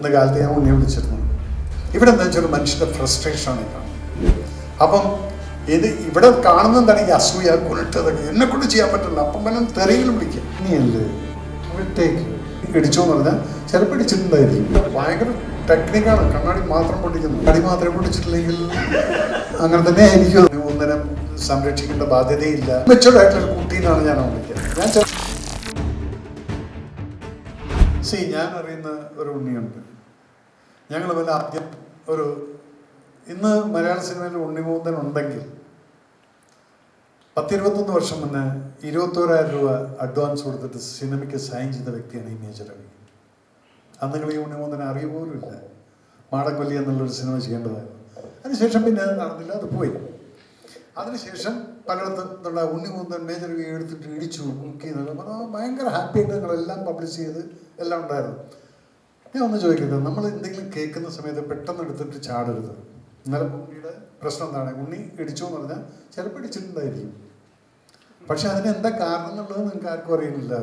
ഇന്ന കാലത്ത് ഞാൻ ഉണ്ണി വിളിച്ചിരുന്നു. ഇവിടെ എന്താ വെച്ചാൽ മനുഷ്യന്റെ ഫ്രസ്ട്രേഷനാണ് അപ്പം ഇത് ഇവിടെ കാണുന്നതാണെങ്കിൽ അസൂയ കുരുട്ടതൊക്കെ എന്നെ കൊണ്ട് ചെയ്യാൻ പറ്റില്ല. അപ്പം പിന്നെ തെറിയിൽ വിളിക്കുക ഇനിയല്ലേ? വിട്ടേക്ക് ഇടിച്ചു എന്ന് പറഞ്ഞാൽ ചിലപ്പോൾ ഇടിച്ചിട്ടുണ്ടായിരിക്കും. ഭയങ്കര ടെക്നിക്കാണ് കണ്ണാടി മാത്രം പൊട്ടിക്കുന്നു. കണ്ണാടി മാത്രം പൊട്ടിച്ചിട്ടില്ലെങ്കിൽ അങ്ങനെ തന്നെ ആയിരിക്കും. ഒന്നിനും സംരക്ഷിക്കേണ്ട ബാധ്യതയില്ല. മെച്ചൂർഡ് കുട്ടീന്നാണ് ഞാൻ വിളിക്കുന്നത്. ഞാൻ സി ഞാൻ അറിയുന്ന ഒരു ഉണ്ണിയുണ്ട്. ഞങ്ങൾ വല്ല ആദ്യം ഒരു ഇന്ന് മലയാള സിനിമയിൽ ഉണ്ണിമൂന്തൻ ഉണ്ടെങ്കിൽ പത്തിരുപത്തൊന്ന് വർഷം മുന്നേ ഇരുപത്തോരായിരം രൂപ അഡ്വാൻസ് കൊടുത്തിട്ട് സിനിമയ്ക്ക് സൈൻ ചെയ്ത വ്യക്തിയാണ് ഈ മേജർ രവി. അന്ന് നിങ്ങൾ ഈ ഉണ്ണിമൂന്തനെ അറിയ പോലും ഇല്ല. മാടക്കൊല്ലി എന്നുള്ളൊരു സിനിമ ചെയ്യേണ്ടതായിരുന്നു. അതിനുശേഷം പിന്നെ നടന്നില്ല അത് പോയി. അതിനുശേഷം പലയിടത്തും എന്നുള്ള ഉണ്ണിമൂന്തൻ മേജർ എടുത്തിട്ട് ഇടിച്ചു മുക്കി ചെയ്തു ഭയങ്കര ഹാപ്പി ആയിട്ട് ഞങ്ങളെല്ലാം പബ്ലിഷ് ചെയ്ത് എല്ലാം ഉണ്ടായിരുന്നു. ഞാൻ ഒന്ന് ചോദിക്കുന്നത് നമ്മൾ എന്തെങ്കിലും കേൾക്കുന്ന സമയത്ത് പെട്ടെന്ന് എടുത്തിട്ട് ചാടരുത്. ഇന്നലെ ഉണ്ണിയുടെ പ്രശ്നം എന്താണ്? ഉണ്ണി ഇടിച്ചു എന്ന് പറഞ്ഞാൽ ചിലപ്പോൾ ഇടിച്ചിട്ടുണ്ടായിരിക്കും. പക്ഷെ അതിന് എന്താ കാരണം എന്നുള്ളത് നിങ്ങൾക്ക് ആർക്കും അറിയുന്നില്ല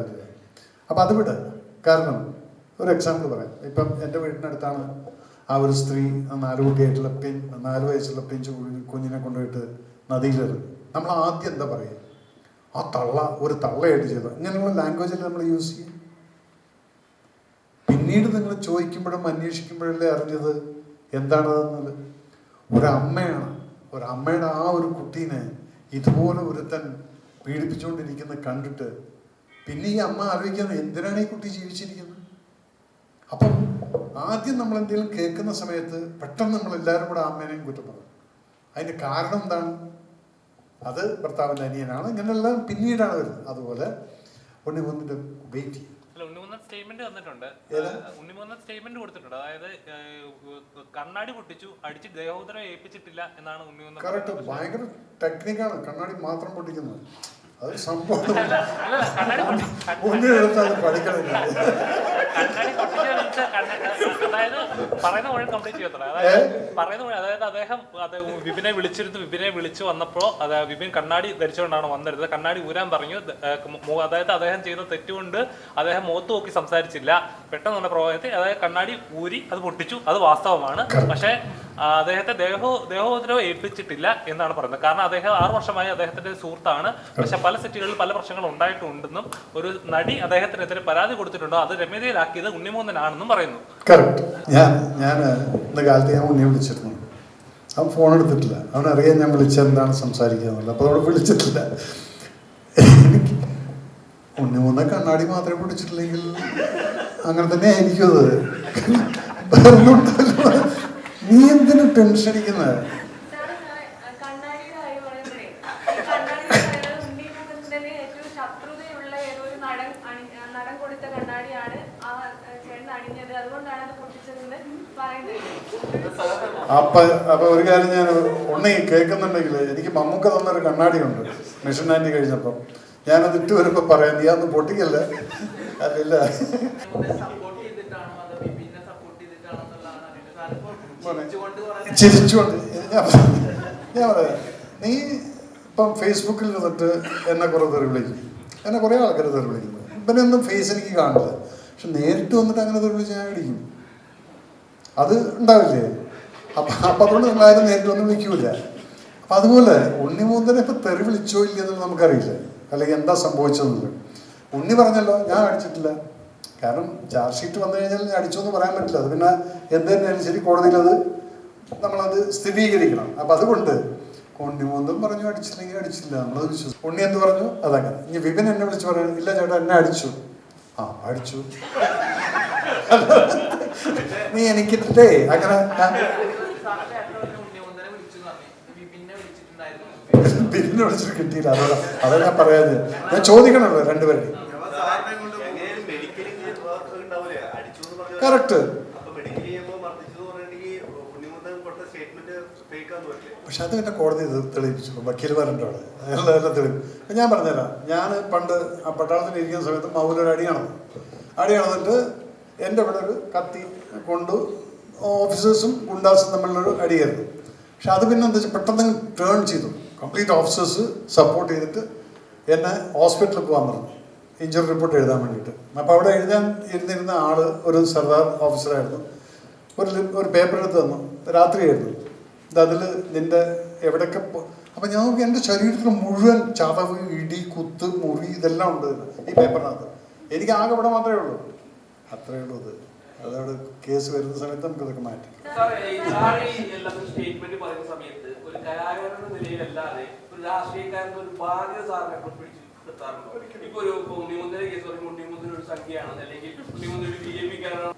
അപ്പം അത് വിട്. കാരണം ഒരു എക്സാമ്പിൾ പറയാം. ഇപ്പം എന്റെ വീടിനടുത്താണ് ആ ഒരു സ്ത്രീ നാല് കുട്ടിയായിട്ടുള്ള പെൻ നാല് വയസ്സുള്ള പെഞ്ച് കുഞ്ഞിനെ കൊണ്ടുപോയിട്ട് നദിയിലെറിഞ്ഞു നമ്മൾ ആദ്യം എന്താ പറയുക? ആ തള്ള ഒരു തള്ളയായിട്ട് ചെയ്തു. ഇങ്ങനെയുള്ള ലാംഗ്വേജിൽ നമ്മൾ യൂസ് ചെയ്യും പിന്നീട് നിങ്ങൾ ചോദിക്കുമ്പോഴും അന്വേഷിക്കുമ്പോഴല്ലേ അറിഞ്ഞത് എന്താണതെന്നത് ഒരമ്മയാണ് ഒരമ്മയുടെ ആ ഒരു കുട്ടീനെ ഇതുപോലെ ഒരുത്തൻ പീഡിപ്പിച്ചുകൊണ്ടിരിക്കുന്നത് കണ്ടിട്ട് പിന്നെ ഈ അമ്മ ആലോചിക്കുന്നത് എന്തിനാണ് ഈ കുട്ടി ജീവിച്ചിരിക്കുന്നത്? അപ്പം ആദ്യം നമ്മൾ എന്തെങ്കിലും കേൾക്കുന്ന സമയത്ത് പെട്ടെന്ന് നമ്മൾ എല്ലാവരും കൂടെ അമ്മേനെയും കുറ്റം പറയും. അതിന്റെ കാരണം എന്താണ്? അത് ഭർത്താവിന്റെ അനിയനാണ് ഇങ്ങനെയെല്ലാം പിന്നീടാണ് വരുന്നത്. അതുപോലെ ഉണ്ണി വെയിറ്റ് ചെയ്യും. സ്റ്റേറ്റ്മെന്റ് തന്നിട്ടുണ്ട്. ഉണ്ണിമൂന്നൻ സ്റ്റേറ്റ്മെന്റ് കൊടുത്തിട്ടുണ്ട്. അതായത് കണ്ണാടി പൊട്ടിച്ചു അടിച്ച് ദേഹോദരം ഏൽപ്പിച്ചിട്ടില്ല എന്നാണ് ഉണ്ണിമൂന്നൻ കറക്റ്റ്. ഭയങ്കര ടെക്നിക്കാണ് കണ്ണാടി മാത്രം പൊട്ടിക്കുന്നത്. അത് സംഭവം. കണ്ണാടി പൊട്ടി- ഒന്നും എടുത്താൽ പഠിക്കണില്ല കണ്ണാടി പൊട്ടിച്ചതെന്ന് വെച്ചാൽ കണ്ണ- അതായത് പറയുന്ന മുഴുവൻ കംപ്ലീറ്റ് ചെയ്യത്തില്ല അതായത് പറയുന്ന മുഴുവൻ അതായത് അദ്ദേഹം അത് വിപിനെ വിളിച്ചിരുന്നു വിപിനെ വിളിച്ചു വന്നപ്പോൾ അത് വിപിൻ കണ്ണാടി ധരിച്ചുകൊണ്ടാണ് വന്നിരുന്നത്. കണ്ണാടി ഊരാൻ പറഞ്ഞു. അതായത് അദ്ദേഹം ചെയ്ത തെറ്റുകൊണ്ട് അദ്ദേഹം മുഖത്ത് നോക്കി സംസാരിച്ചില്ല. പെട്ടെന്ന് വന്ന പ്രവാഹത്തിൽ അതായത് കണ്ണാടി ഊരി അത് പൊട്ടിച്ചു. അത് വാസ്തവമാണ്. പക്ഷേ അദ്ദേഹത്തെ ദേഹോ ദേഹോദരവ് ഏൽപ്പിച്ചിട്ടില്ല എന്നാണ് പറയുന്നത്. കാരണം അദ്ദേഹം ആറു വർഷമായി അദ്ദേഹത്തിന്റെ സുഹൃത്താണ്. പക്ഷെ പല സെറ്റുകളിൽ പല പ്രശ്നങ്ങൾ ഉണ്ടായിട്ടുണ്ടെന്നും ഒരു നടി അദ്ദേഹത്തിനെതിരെ പരാതി കൊടുത്തിട്ടുണ്ടോ അത് രമ്യതയിലാക്കിയത് ഉണ്ണിമൂന്നനാണെന്നും പറയുന്നു. കറക്റ്റ്. ഞാൻ ഞാൻ ഇന്ന കാലത്ത് ഞാൻ ഉണ്ണിയെ വിളിച്ചിരുന്നു. അവൻ ഫോൺ എടുത്തിട്ടില്ല. അവനറിയാൻ ഞാൻ വിളിച്ചെന്താണ് സംസാരിക്കുന്നത് അപ്പോൾ അവിടെ വിളിച്ചിട്ടില്ല. എനിക്ക് ഉണ്ണി മൂന്ന കണ്ണാടി മാത്രമേ പിടിച്ചിട്ടില്ലെങ്കിൽ അങ്ങനെ തന്നെ ആയിരിക്കും അത്. നീ എന്തിനു ടെൻഷൻ സാറ് സാറേ, ആ കണ്ണാടിയുടെ കാര്യം പറയുമ്പോഴേ, ഈ കണ്ണാടിയുടെ കാര്യം ഉണ്ണി മുകുന്ദന് ഏറ്റവും ശത്രുതയുള്ള ഏതോ ഒരു നടൻ അണി- ആ നടൻ കൊടുത്ത കണ്ണാടിയാണ് ആ ആ ചേട്ടൻ അണിഞ്ഞത് അതുകൊണ്ടാണ് അത് പൊട്ടിച്ചതെന്ന് പറയുന്നത് അപ്പൊ അപ്പൊ ഒരു കാര്യം ഞാൻ ഉണ്ണി കേൾക്കുന്നുണ്ടെങ്കിൽ എനിക്ക് മമ്മൂക്ക തന്നൊരു കണ്ണാടിയുണ്ട്. മിഷൻ ആന്റി കഴിഞ്ഞപ്പം. ഞാനത് ഇട്ട് വരുമ്പോ പറയാം നീ അന്ന് പൊട്ടിക്കല്ലേ? അല്ല. ചിരിച്ചുകൊണ്ട്. ഞാൻ പറയാം. നീ ഇപ്പം ഫേസ്ബുക്കിൽ നിന്നിട്ട് എന്നെ കുറെ തെറി വിളിക്കും. എന്നെ കുറേ ആൾക്കാർ തെറി വിളിക്കുന്നു. ഒന്നും ഫേസ് എനിക്ക് കാണില്ല. പക്ഷെ നേരിട്ട് വന്നിട്ട് അങ്ങനെ തെറി വിളിച്ച് ഞാൻ അടിക്കും. അത് ഉണ്ടാവില്ലേ? അപ്പൊ അപ്പൊ അതുകൊണ്ട് നമ്മൾ ആരും നേരിട്ട് ഒന്നും വിളിക്കൂല അപ്പൊ അതുപോലെ ഉണ്ണി ഉണ്ണിമൂന്തനെ ഇപ്പൊ തെറി വിളിച്ചോ ഇല്ലെന്ന് നമുക്കറിയില്ല. അല്ലെങ്കിൽ എന്താ സംഭവിച്ചതെന്ന് ഉണ്ണി പറഞ്ഞല്ലോ ഞാൻ അടിച്ചിട്ടില്ല. കാരണം ചാർജ് ഷീറ്റ് വന്നു കഴിഞ്ഞാൽ ഞാൻ അടിച്ചു എന്ന് പറയാൻ പറ്റില്ല. അത് പിന്നെ എന്ത് തന്നെയാലും ശരി കോടതിയിൽ അത് നമ്മളത് സ്ഥിരീകരിക്കണം. അപ്പൊ അതുകൊണ്ട് ഉണ്ണിമൂന്തം പറഞ്ഞു അടിച്ചില്ലെങ്കിൽ അടിച്ചില്ല. നമ്മളത് വിശ്വസിച്ചു. ഉണ്ണി എന്ത് പറഞ്ഞു? അതങ്ങനെ. ഇനി വിപിൻ എന്നെ വിളിച്ച് പറയാൻ ഇല്ല ചേട്ടാ എന്നെ അടിച്ചു. ആ അടിച്ചു. നീ എനിക്കിട്ടേ അങ്ങനെ ഞാൻ സാറിന്റെ ഏട്ടൻ പറഞ്ഞ ഉണ്ണിമുന്തനെ വിളിച്ചു എന്ന് പറഞ്ഞു ബിബിനെ വിളിച്ചിട്ടുണ്ടായിരുന്നു ബില്ലിനെ വിളിച്ചിട്ട് കിട്ടിയില്ല. അതോടെ അതാ ഞാൻ പറയാത് ഞാൻ എന്ന് പറഞ്ഞാൽ കറക്റ്റ്. പക്ഷെ അത് എന്നെ കോടതി തെളിയിച്ചു വക്കീൽമാരുണ്ട് അവിടെ എല്ലാം എല്ലാം ഞാൻ പറഞ്ഞുതരാം. ഞാൻ പണ്ട് ആ പട്ടാളത്തിൽ ഇരിക്കുന്ന സമയത്ത് മൗലൊരു അടി കാണുന്നു അടി കാണുന്നിട്ട് എന്റെ ഇവിടെ ഒരു കത്തി കൊണ്ട് ഓഫീസേഴ്സും ഗുണ്ടാസും തമ്മിലുള്ളൊരു അടിയായിരുന്നു. പക്ഷെ അത് പിന്നെ എന്താ വെച്ചാൽ പെട്ടെന്ന് ടേൺ ചെയ്തു. കംപ്ലീറ്റ് ഓഫീസേഴ്സ് സപ്പോർട്ട് ചെയ്തിട്ട് എന്നെ ഹോസ്പിറ്റലിൽ പോകാൻ പറഞ്ഞു ഇഞ്ചുറി റിപ്പോർട്ട് എഴുതാൻ വേണ്ടിയിട്ട്. അപ്പോൾ അവിടെ എഴുതാൻ ഇരുന്നിരുന്ന ആൾ ഒരു സർദാർ ഓഫീസറായിരുന്നു ഒരു ഒരു പേപ്പർ എടുത്ത് തന്നു. രാത്രി ആയിരുന്നു. അതിൽ നിന്റെ എവിടെയൊക്കെ അപ്പം ഞാൻ നോക്കി എന്റെ ശരീരത്തിൽ മുഴുവൻ ചതവ് ഇടി കുത്ത് മുറി ഇതെല്ലാം ഉണ്ട് ഈ പേപ്പറിനകത്ത് എനിക്ക് ആകെ ഇവിടെ മാത്രമേ ഉള്ളൂ. അത്രയേ ഉള്ളൂ അതോട് കേസ് വരുന്ന സമയത്ത് നമുക്കതൊക്കെ മാറ്റി സ്റ്റേറ്റ്മെന്റ് പറയുന്ന സമയത്ത് ഒരു നിലയിലല്ലാതെ ഒരു ഒരു ബാധ്യത സാറിനെ പിടിച്ച്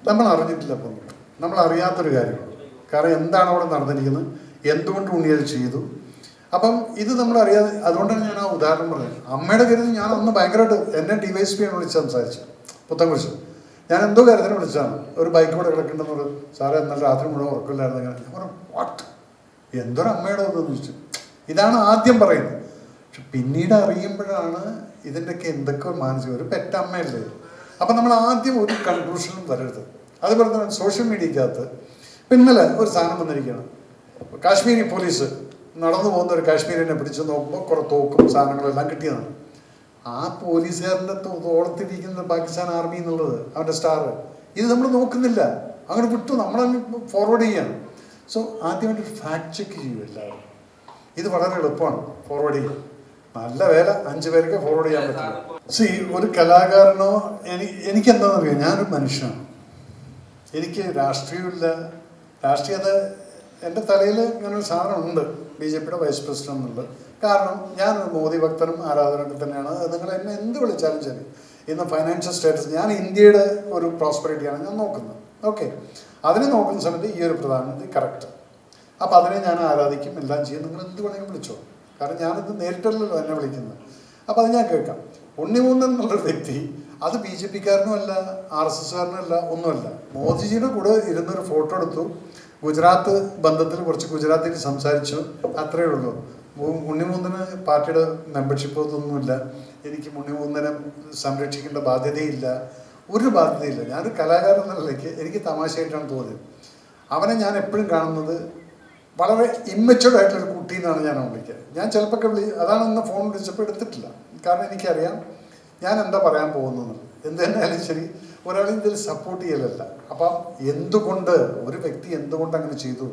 നമ്മൾ അറിഞ്ഞിട്ടില്ല അപ്പം നമ്മൾ അറിയാത്തൊരു കാര്യമാണ് കാരണം എന്താണ് അവിടെ നടന്നിരിക്കുന്നത്? എന്തുകൊണ്ട് ഉണ്ണി അത് ചെയ്തു? അപ്പം ഇത് നമ്മൾ അറിയാതെ അതുകൊണ്ടാണ് ഞാൻ ആ ഉദാഹരണം പറഞ്ഞത്. അമ്മയുടെ കരുതി ഞാൻ അന്ന് ഭയങ്കരമായിട്ട് എന്നെ ഡി വൈ എസ് പി ആണ് വിളിച്ച് സംസാരിച്ചു പുത്തൻകുറിച്ച് ഞാൻ എന്തോ കാര്യത്തിന് വിളിച്ചതാണ്. ഒരു ബൈക്ക് കൂടെ കിടക്കണ്ടെന്ന് പറഞ്ഞു. സാറേ എന്നാൽ രാത്രി മുഴുവൻ ഉറക്കമില്ലായിരുന്നു ഞാൻ പറഞ്ഞു വാട്ട് എന്തൊരു അമ്മയുടെ ഇതെന്ന് ചോദിച്ചു. ഇതാണ് ആദ്യം പറയുന്നത്. പക്ഷെ പിന്നീട് അറിയുമ്പോഴാണ് ഇതിന്റെയൊക്കെ എന്തൊക്കെ മാനസിക ഒരു പെറ്റമ്മയല്ലേ അപ്പം നമ്മൾ ആദ്യം ഒരു കൺക്ലൂഷനും വരരുത്. അതുപോലെ തന്നെ സോഷ്യൽ മീഡിയക്കകത്ത് ഇപ്പം ഇന്നലെ ഒരു സാധനം വന്നിരിക്കുകയാണ്. കാശ്മീരി പോലീസ് നടന്നു പോകുന്ന ഒരു കാശ്മീരിനെ പിടിച്ച് നോക്കുമ്പോൾ കുറേ തോക്കും സാധനങ്ങളെല്ലാം കിട്ടിയതാണ്. ആ പോലീസുകാരന്റെ തോളത്തിരിക്കുന്നത് പാകിസ്ഥാൻ ആർമി എന്നുള്ളത് അവന്റെ സ്റ്റാർ ഇത് നമ്മൾ നോക്കുന്നില്ല. അങ്ങനെ വിട്ടു. നമ്മളങ്ങ് ഫോർവേഡ് ചെയ്യാണ്. സോ ആദ്യമായിട്ട് ഫാക്ട് ചെക്ക് ചെയ്യും എല്ലാവരും. ഇത് വളരെ എളുപ്പമാണ്. ഫോർവേഡ് ചെയ്യാൻ നല്ല വേല. അഞ്ച് പേർക്ക് ഫോർവേഡ് ചെയ്യാൻ പറ്റും. സി ഒരു കലാകാരനോ എനിക്ക് എനിക്കെന്താണെന്ന് അറിയാം ഞാനൊരു മനുഷ്യനാണ്. എനിക്ക് രാഷ്ട്രീയമില്ല. രാഷ്ട്രീയത എന്റെ തലയിൽ ഇങ്ങനെ ഒരു സാധനമുണ്ട്. ബി ജെ പിയുടെ വൈസ് പ്രസിഡന്റ് എന്നുള്ളത്. കാരണം ഞാനൊരു മോദി ഭക്തനും ആരാധകനൊക്കെ തന്നെയാണ്. നിങ്ങൾ എന്നെ എന്ത് വിളിച്ചാലും ശരി. ഇന്ന് ഫൈനാൻഷ്യൽ സ്റ്റേറ്റസ് ഞാൻ ഇന്ത്യയുടെ ഒരു പ്രോസ്പെറിറ്റിയാണ് ഞാൻ നോക്കുന്നത്. ഓക്കെ അതിനെ നോക്കുന്ന സമയത്ത് ഈ ഒരു പ്രധാനമന്ത്രി കറക്റ്റ് അപ്പോൾ അതിനെ ഞാൻ ആരാധിക്കും എല്ലാം ചെയ്യും. നിങ്ങൾ എന്ത് വേണമെങ്കിലും വിളിച്ചോ. കാരണം ഞാനിത് നേരിട്ടല്ലല്ലോ എന്നെ വിളിക്കുന്നത്. അപ്പോൾ അത് ഞാൻ കേൾക്കാം. ഉണ്ണിമൂന്നൻ എന്നുള്ളൊരു വ്യക്തി അത് ബി ജെ പിക്കാരനും അല്ല ആർ എസ് എസ്കാരനും അല്ല ഒന്നുമല്ല. മോദിജിയുടെ കൂടെ ഇരുന്നൊരു ഫോട്ടോ എടുത്തു. ഗുജറാത്ത് ബന്ധത്തിൽ കുറച്ച് ഗുജറാത്തിൽ സംസാരിച്ചു. അത്രയേ ഉള്ളൂ. ഉണ്ണിമൂന്നന് പാർട്ടിയുടെ മെമ്പർഷിപ്പ് ഒന്നുമില്ല. എനിക്ക് ഉണ്ണിമൂന്നനെ സംരക്ഷിക്കേണ്ട ബാധ്യതയില്ല. ഒരു ബാധ്യതയില്ല. ഞാനൊരു കലാകാരൻ എന്ന നിലയ്ക്ക് എനിക്ക് തമാശയായിട്ടാണ് തോന്നിയത്. അവനെ ഞാൻ എപ്പോഴും കാണുന്നത് വളരെ ഇമ്മച്ചുവർഡ് ആയിട്ടുള്ള ഒരു കുട്ടി എന്നാണ് ഞാൻ വിളിക്കുക ഞാൻ ചിലപ്പോൾ വിളി അതാണ് ഇന്ന് ഫോൺ വിളിച്ചപ്പോൾ എടുത്തിട്ടില്ല. കാരണം എനിക്കറിയാം ഞാൻ എന്താ പറയാൻ പോകുന്നത്. എന്ത് തന്നെയായാലും ശരി ഒരാളെ ഇതിൽ സപ്പോർട്ട് ചെയ്യലല്ല. അപ്പം എന്തുകൊണ്ട് ഒരു വ്യക്തി എന്തുകൊണ്ട് അങ്ങനെ ചെയ്തു?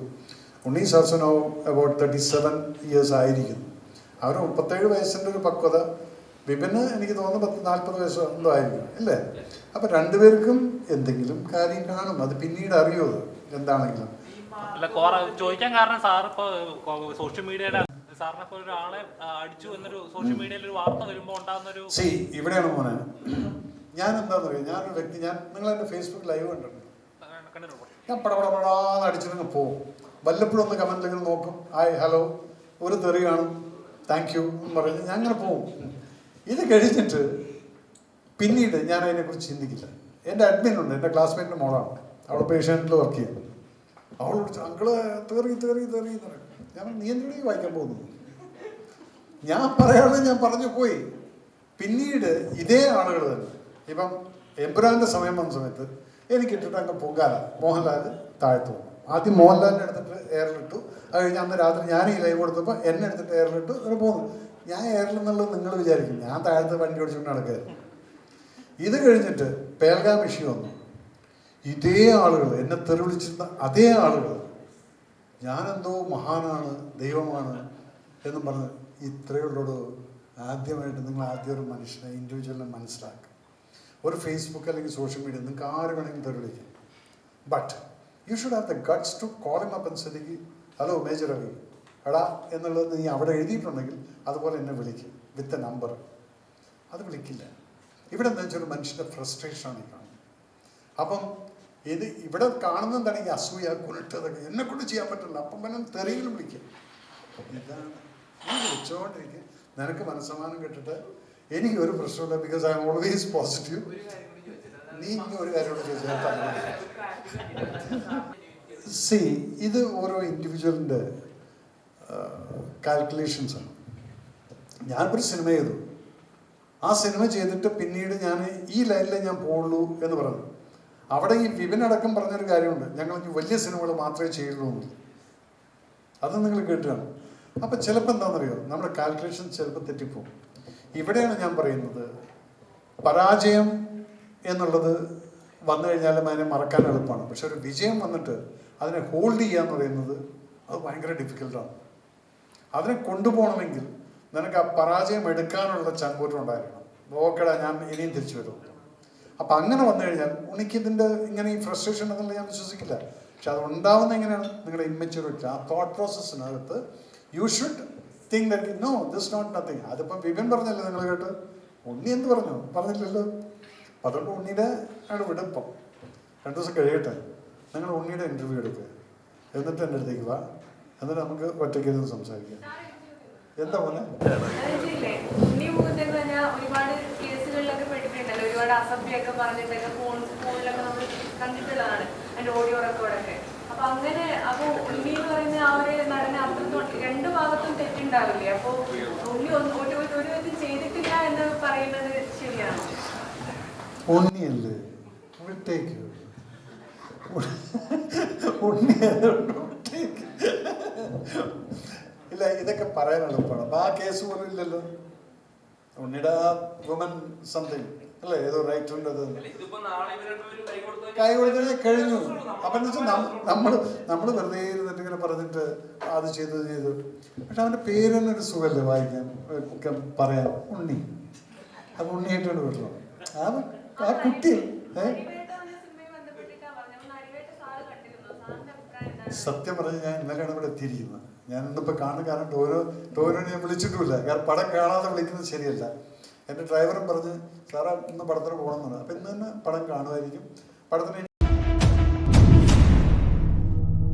ഉണ്ണി സാസനോ അബൌട്ട് തേർട്ടി സെവൻ ഇയേഴ്സ് ആയിരിക്കുന്നു അവർ മുപ്പത്തേഴ് വയസ്സിന്റെ ഒരു പക്വത. വിപിന് എനിക്ക് തോന്നുന്നു പത്ത് നാൽപ്പത് വയസ്സ് എന്തോ ആയിരിക്കും അല്ലേ? അപ്പം രണ്ടുപേർക്കും എന്തെങ്കിലും കാര്യം കാണും. അത് പിന്നീട് അറിയോ? എന്താണെങ്കിലും. അല്ല കോറ ചോദിക്കാൻ കാരണം സാർ ഇപ്പൊ സോഷ്യൽ മീഡിയയുടെ സാറിനെ പോലെ ഒരാളെ അടിച്ചു എന്നൊരു സോഷ്യൽ മീഡിയയിൽ ഒരു വാർത്ത വരുമ്പോൾ ഉണ്ടാകുന്ന ഒരു സി ഇവിടെയാണ് മോനെ. ഞാൻ എന്താണെന്ന് അറിയാം ഞാനൊരു വ്യക്തി ഞാൻ നിങ്ങൾ എന്റെ ഫേസ്ബുക്ക് ലൈവ് കണ്ടിട്ടുണ്ട്. ഞാൻ പടപടപടാന്ന് അടിച്ചിട്ടങ്ങ് പോകും വല്ലപ്പോഴും ഒന്ന് കമന്റിൽ നോക്കും. ഹായ് ഹലോ ഒരു തെറി കാണും. താങ്ക് യു എന്ന് പറഞ്ഞ് ഞാൻ അങ്ങനെ പോകും ഇത് കഴിഞ്ഞിട്ട് പിന്നീട് ഞാൻ അതിനെക്കുറിച്ച് ചിന്തിക്കില്ല. എന്റെ അഡ്മിൻ ഉണ്ട്. എന്റെ ക്ലാസ്മേറ്റിന്റെ മോളാണ്. അവൾ പേഷ്യന്റിൽ വർക്ക് ചെയ്യുന്നു. അവൾ അങ്കിൾ തേറി തേറി തേറി എന്ന് പറയും. ഞാൻ നിയന്ത്രണം വായിക്കാൻ പോകുന്നു ഞാൻ പറയാതെ ഞാൻ പറഞ്ഞു പോയി. പിന്നീട് ഇതേ ആളുകൾ തന്നെ. ഇപ്പം എംപുരാന്റെ സമയം വന്ന സമയത്ത് എനിക്കിട്ടിട്ട് അങ്ങ് പൊങ്കാല. മോഹൻലാൽ താഴ്ത്തു ആദ്യം മോഹൻലാലിനെ എടുത്തിട്ട് എയറിലിട്ടു. അത് കഴിഞ്ഞ് അന്ന് രാത്രി ഞാൻ ഈ ലൈവ് കൊടുത്തപ്പോൾ എന്നെ എടുത്തിട്ട് എയറിലിട്ടു. ഒരു പോകുന്നു. ഞാൻ എയറിൽ എന്നുള്ളത് നിങ്ങൾ വിചാരിക്കും. ഞാൻ താഴത്തെ വണ്ടി ഓടിച്ചുകൊണ്ട് നടക്കുകയായിരുന്നു ഇത് കഴിഞ്ഞിട്ട് പേൽഗാം ഇഷ്യൂ വന്നു. ഇതേ ആളുകൾ എന്നെ തെറിവിളിച്ചിരുന്ന അതേ ആളുകൾ ഞാനെന്തോ മഹാനാണ് ദൈവമാണ് എന്നും പറഞ്ഞ് ഇത്രയുള്ളൂ ആദ്യമായിട്ട് നിങ്ങൾ ആദ്യം ഒരു മനുഷ്യനെ ഇൻഡിവിജ്വലിനെ മനസ്സിലാക്കുക. ഒരു ഫേസ്ബുക്ക് അല്ലെങ്കിൽ സോഷ്യൽ മീഡിയ നിങ്ങൾക്ക് ആര് വേണമെങ്കിലും തെറിവിളിക്കാം. But you should have the guts to call M up അനുസരിക്ക് hello major Ravi എടാ എന്നുള്ളത് നീ അവിടെ എഴുതിയിട്ടുണ്ടെങ്കിൽ അതുപോലെ എന്നെ വിളിക്കും വിത്ത് എ നമ്പർ അത് വിളിക്കില്ല. ഇവിടെ എന്താ വെച്ചാൽ മനുഷ്യന്റെ ഫ്രസ്ട്രേഷനാണ് ഈ കാണുന്നത്. അപ്പം ഇത് ഇവിടെ കാണുന്നതാണ് ഈ അസൂയ കുരുട്ടതൊക്കെ എന്നെ കൊണ്ട് ചെയ്യാൻ പറ്റില്ല. അപ്പം പിന്നെ തെറിയിൽ വിളിക്കും. ഇതാണ്. നീ വിളിച്ചുകൊണ്ടിരിക്കുക നിനക്ക് മനസ്സമാനം കിട്ടിട്ട് എനിക്ക് ഒരു പ്രശ്നമില്ല because I M always positive ഒരു കാര്യം കൂടി ചോദിച്ചിട്ട് നീ ഒരു കാര്യമോട് ചോദിച്ചാൽ സി ഇത് ഓരോ ഇൻഡിവിജ്വലിന്റെ കാൽക്കുലേഷൻസാണ് ഞാനിപ്പോൾ സിനിമ ചെയ്തു. ആ സിനിമ ചെയ്തിട്ട് പിന്നീട് ഞാൻ ഈ ലൈനിലേ ഞാൻ പോകുള്ളൂ എന്ന് പറഞ്ഞു. അവിടെ ഈ വിപിനടക്കം പറഞ്ഞൊരു കാര്യമുണ്ട്. ഞങ്ങൾ വലിയ സിനിമകൾ മാത്രമേ ചെയ്യുള്ളൂ എന്ന്. അത് നിങ്ങൾ കേട്ടുകയാണ് അപ്പം ചിലപ്പോൾ എന്താണെന്നറിയോ? നമ്മുടെ കാൽക്കുലേഷൻ ചിലപ്പോൾ തെറ്റിപ്പോകും ഇവിടെയാണ് ഞാൻ പറയുന്നത്. പരാജയം എന്നുള്ളത് വന്നു കഴിഞ്ഞാലും അതിനെ മറക്കാൻ എളുപ്പമാണ്. പക്ഷെ ഒരു വിജയം വന്നിട്ട് അതിനെ ഹോൾഡ് ചെയ്യുക എന്ന് പറയുന്നത് അത് ഭയങ്കര ഡിഫിക്കൽട്ടാണ് അതിനെ കൊണ്ടുപോകണമെങ്കിൽ നിനക്ക് ആ പരാജയം എടുക്കാനുള്ള ചങ്കൂറ്റം ഉണ്ടായിരിക്കണം. ഓക്കെടാ ഞാൻ ഇനിയും തിരിച്ചു വരും. അപ്പം അങ്ങനെ വന്നു കഴിഞ്ഞാൽ ഉണിക്ക് ഇതിന്റെ ഇങ്ങനെ ഈ ഫ്രസ്ട്രേഷൻ എന്നുള്ള ഞാൻ വിശ്വസിക്കില്ല. പക്ഷെ അത് ഉണ്ടാവുന്ന എങ്ങനെയാണ്? നിങ്ങളുടെ ഇമ്മച്യൂരിറ്റി ആ thought പ്രോസസ്സിനകത്ത് you should think no this not nothing അതിപ്പം വിപിൻ പറഞ്ഞല്ലേ നിങ്ങൾ കേട്ട്? ഉണ്ണി എന്ത് പറഞ്ഞു? പറഞ്ഞില്ലല്ലോ. അപ്പം അതുകൊണ്ട് ഉണ്ണിയുടെ ആണ് വിടപ്പം രണ്ടു ദിവസം കഴിയട്ടെ. നിങ്ങൾ ഉണ്ണിയുടെ ഇന്റർവ്യൂ എടുക്കുക എന്നിട്ട് എന്റെ അടുത്തേക്ക് വാ. എന്നിട്ട് നമുക്ക് ഒറ്റയ്ക്ക് ഇരുന്ന് സംസാരിക്കാം. എന്താ പോലെ അങ്ങനെ അപ്പൊ എന്ന് പറയുന്ന ഒരു ചെയ്തിട്ടില്ല എന്ന് പറയുന്നത് ശരിയാണോ? ഉണ്ണിയല്ലേ? വിട്ടേക്ക് ഉണ്ണി വിട്ടേക്ക് ഇല്ല ഇതൊക്കെ പറയാൻ എളുപ്പമാണ് ആ കേസ് പോലും ഇല്ലല്ലോ. ഉണ്ണിയുടെ ആ വുമൻ സംതിങ് അല്ലേ? ഏതോ റൈറ്റ് അത്. രണ്ടുപേരും കൈ കൊടുത്തത് കഴിഞ്ഞു. അപ്പം എന്ന് വെച്ചാൽ നമ്മൾ നമ്മൾ വെറുതെ ഇരുന്നിട്ട് ഇങ്ങനെ പറഞ്ഞിട്ട് അത് ചെയ്തു ചെയ്തു. പക്ഷെ അവന്റെ പേര് തന്നെ ഒരു സുഖമല്ലേ വായിക്കാൻ? പറയാൻ. ഉണ്ണി. അപ്പൊ ഉണ്ണിയായിട്ടാണ് വിടണം? ആ ആ കുട്ടി സത്യം പറഞ്ഞ് ഞാൻ ഇന്നലെയാണ് ഇവിടെ എത്തിയിരിക്കുന്നത്. ഞാൻ ഇന്നിപ്പോൾ കാണുന്ന കാരണം ടോരോ ടോരോനെ ഞാൻ വിളിച്ചിട്ടുമില്ല. കാരണം പടം കാണാതെ വിളിക്കുന്നത് ശരിയല്ല. എന്റെ ഡ്രൈവറും പറഞ്ഞ് സാറാ ഇന്ന് പടത്തിന് പോകണം എന്നാണ് അപ്പം ഇന്ന് തന്നെ പടം കാണുമായിരിക്കും. പടത്തിന്